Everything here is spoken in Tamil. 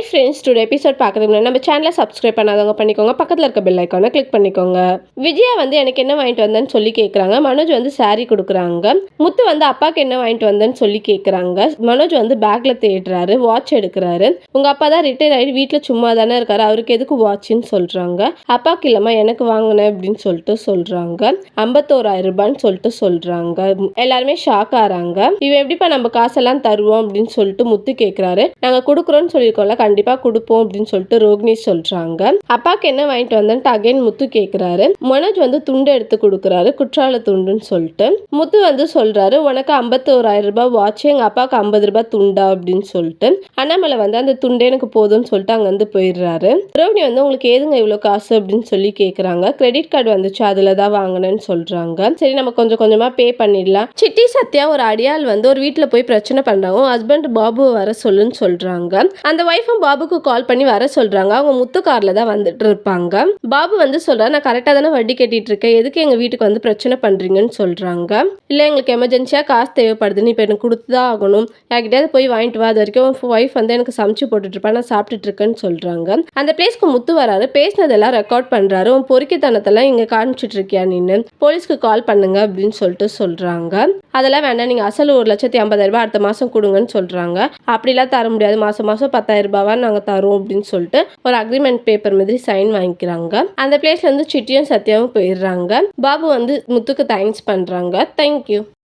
ஹாய் ஃப்ரெண்ட்ஸ் டுடே எபிசோட் பார்க்குறதுக்கு முன்னாடி நம்ம சேனலை சப்ஸ்கிரைப் பண்ணாதவங்க பண்ணிக்கோங்க. பக்கத்தில் இருக்க பெல் ஐக்கானை கிளிக் பண்ணிக்கோங்க. விஜயா வந்து எனக்கு என்ன வாங்கிட்டு வந்தேன்னு சொல்லி கேட்குறாங்க மனோஜ் வந்து saree கொடுக்குறாங்க. முத்து வந்து அப்பாவுக்கு என்ன வாங்கிட்டு வந்தேன்னு சொல்லி கேட்குறாங்க மனோஜ் வந்து பேக்கில் தேடுறாரு வாட்ச் எடுக்கிறாரு. உங்கள் அப்பா தான் ரிட்டையர் ஆகி வீட்டில் சும்மா தானே இருக்காரு. அவருக்கு எதுக்கு வாட்ச்னு சொல்கிறாங்க அப்பாவுக்கு இல்லைம்மா எனக்கு வாங்கினேன் அப்படின்னு சொல்லிட்டு சொல்கிறாங்க ஐம்பத்தோராயிரம் ரூபான்னு சொல்லிட்டு சொல்கிறாங்க எல்லாருமே ஷாக் ஆகிறாங்க இவன் எப்படிப்பா நம்ம காசெல்லாம் தருவோம் அப்படின்னு சொல்லிட்டு முத்து கேட்குறாரு நாங்கள் கொடுக்குறோன்னு சொல்லியிருக்கோம்ல கண்டிப்பாக கொடுப்போம் அப்படின்னு சொல்லிட்டு ரோகிணி சொல்கிறாங்க அப்பாவுக்கு என்ன வாங்கிட்டு வந்தேன்ட்டு அகைன் முத்து கேட்குறாரு மனோஜ் வந்து துண்டு எடுத்து கொடுக்குறாரு குற்றால துண்டுன்னு சொல்லிட்டு. முத்து வந்து சொல்கிறாரு உனக்கு ஐம்பத்தோராயிரம் ரூபாய் வாட்ச் எங்கள் அப்பாவுக்கு ஐம்பது ரூபாய் துண்டா? அப்படின்னு சொல்லிட்டு. அண்ணாமலை வந்து அந்த துண்டே எனக்கு போதும்னு சொல்லிட்டு அங்கேருந்து போயிடுறாரு. ரோகிணி வந்து உங்களுக்கு ஏதுங்க இவ்வளோ காசு? அப்படின்னு சொல்லி கேட்குறாங்க கிரெடிட் கார்டு வந்துச்சு அதில் தான் வாங்கினேன்னு சொல்கிறாங்க சரி நம்ம கொஞ்சம் கொஞ்சமாக பே பண்ணிடலாம். சிட்டி சத்யா ஒரு அடியாள் வந்து ஒரு வீட்டில் போய் பிரச்சனை பண்ணுறாங்க ஹஸ்பண்ட் பாபு வர சொல்லுன்னு சொல்கிறாங்க அந்த ஒய்ஃபும் பாபுக்கு கால் பண்ணி வர சொல்கிறாங்க அவங்க முத்து காரில் தான் வந்துட்டு இருப்பாங்க. பாபு வந்து சொல்கிறார் நான் கரெக்டாக தானே வட்டி கட்டிட்டு இருக்கேன். எதுக்கு எங்கள் வீட்டுக்கு வந்து பிரச்சனை பண்ணுறீங்கன்னு சொல்கிறாங்க இல்லை எங்களுக்கு எமர்ஜென்சியாக காசு தேவைப்படுதுன்னு இப்போ எனக்கு கொடுத்து தான் ஆகணும். யார்கிட்டயாவது போய் வாங்கிட்டு வா. அது வரைக்கும் ஒய்ஃப் வந்து எனக்கு சமைச்சு போட்டுட்டு இருப்பேன் நான் சாப்பிட்டுட்டு இருக்கேன்னு சொல்கிறாங்க அந்த பிளேஸ்க்கு முத்து வராரு. பேசினதெல்லாம் ரெக்கார்ட் பண்ணுறாரு உன் பொறுக்கித்தனத்தெல்லாம் இங்கே காமிச்சிட்டு இருக்கியா நின்று போலீஸ்க்கு கால் பண்ணுங்க அப்படின்னு சொல்லிட்டு சொல்கிறாங்க அதெல்லாம் வேண்டாம். நீங்கள் அசல் ஒரு லட்சத்தி ஐம்பதாயிரம் ரூபாய் அடுத்த மாதம் கொடுங்கன்னு சொல்கிறாங்க அப்படிலாம் தர முடியாது. மாதம் மாதம் பத்தாயிரம் ரூபாவா நாங்கள் தரோம் அப்படின்னு சொல்லிட்டு ஒரு அக்ரிமெண்ட் பேப்பர் மாதிரி சைன் வாங்கிக்கிறாங்க. அந்த பிளேஸ்ல இருந்து சிட்டியும் சத்யாவும் போயிடுறாங்க. பாபு வந்து முத்துக்கு தேங்க்ஸ் பண்ணுறாங்க தேங்க்யூ